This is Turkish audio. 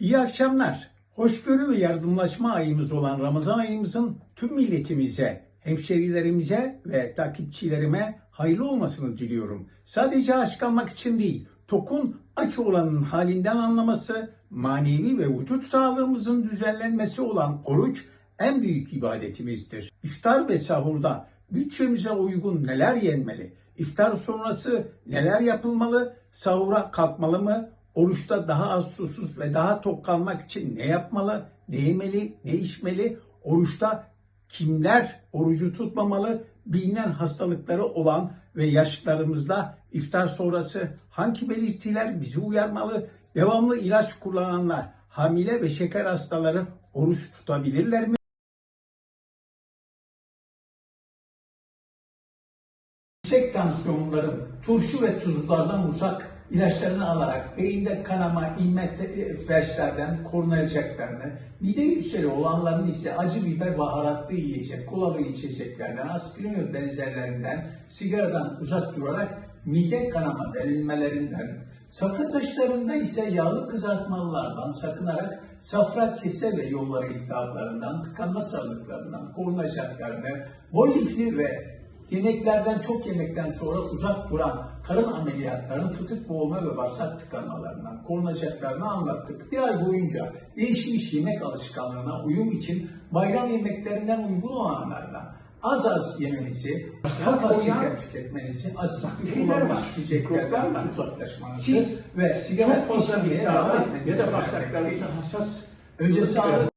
İyi akşamlar. Hoşgörü ve yardımlaşma ayımız olan Ramazan ayımızın tüm milletimize, hemşerilerimize ve takipçilerime hayırlı olmasını diliyorum. Sadece aç kalmak için değil, tokun aç olanın halinden anlaması, manevi ve vücut sağlığımızın düzenlenmesi olan oruç en büyük ibadetimizdir. İftar ve sahurda bütçemize uygun neler yenmeli? İftar sonrası neler yapılmalı? Sahura kalkmalı mı? Oruçta daha az susuz ve daha tok kalmak için ne yapmalı? Ne yemeli? Ne içmeli? Oruçta kimler orucu tutmamalı? Bilinen hastalıkları olan ve yaşlarımızda iftar sonrası hangi belirtiler bizi uyarmalı? Devamlı ilaç kullananlar, hamile ve şeker hastaları oruç tutabilirler mi? Yüksek tansiyonların turşu ve tuzlardan uzak ilaçlarını alarak beyinde kanama, inme te- felçlerden korunacaklarını, mide ülseri olanların ise acı biber baharatlı yiyecek, kolalı içeceklerden, aspirin ve benzerlerinden, sigaradan uzak durarak mide kanama delinmelerinden, safra taşlarında ise yağlı kızartmalılardan sakınarak safra kese ve yolları iltihaplarından, tıkanma sarılıklarından korunacaklarını, bol lifli ve Yemeklerden çok yemekten sonra uzak duran karın ameliyatlarının fıtık boğulma ve bağırsak tıkanmalarından korunacaklarını anlattık. Bir ay boyunca değişmiş yemek alışkanlığına uyum için bayram yemeklerinden uygun olanlardan az az yemenizi, çok az şeker tüketmenizi, asitli kullanılmış yiyeceklerden uzaklaşmanızı Siz ve sigara fazla etmenizi ya da önermekteyiz. bağırsaklarınıza hassas Önce sağlık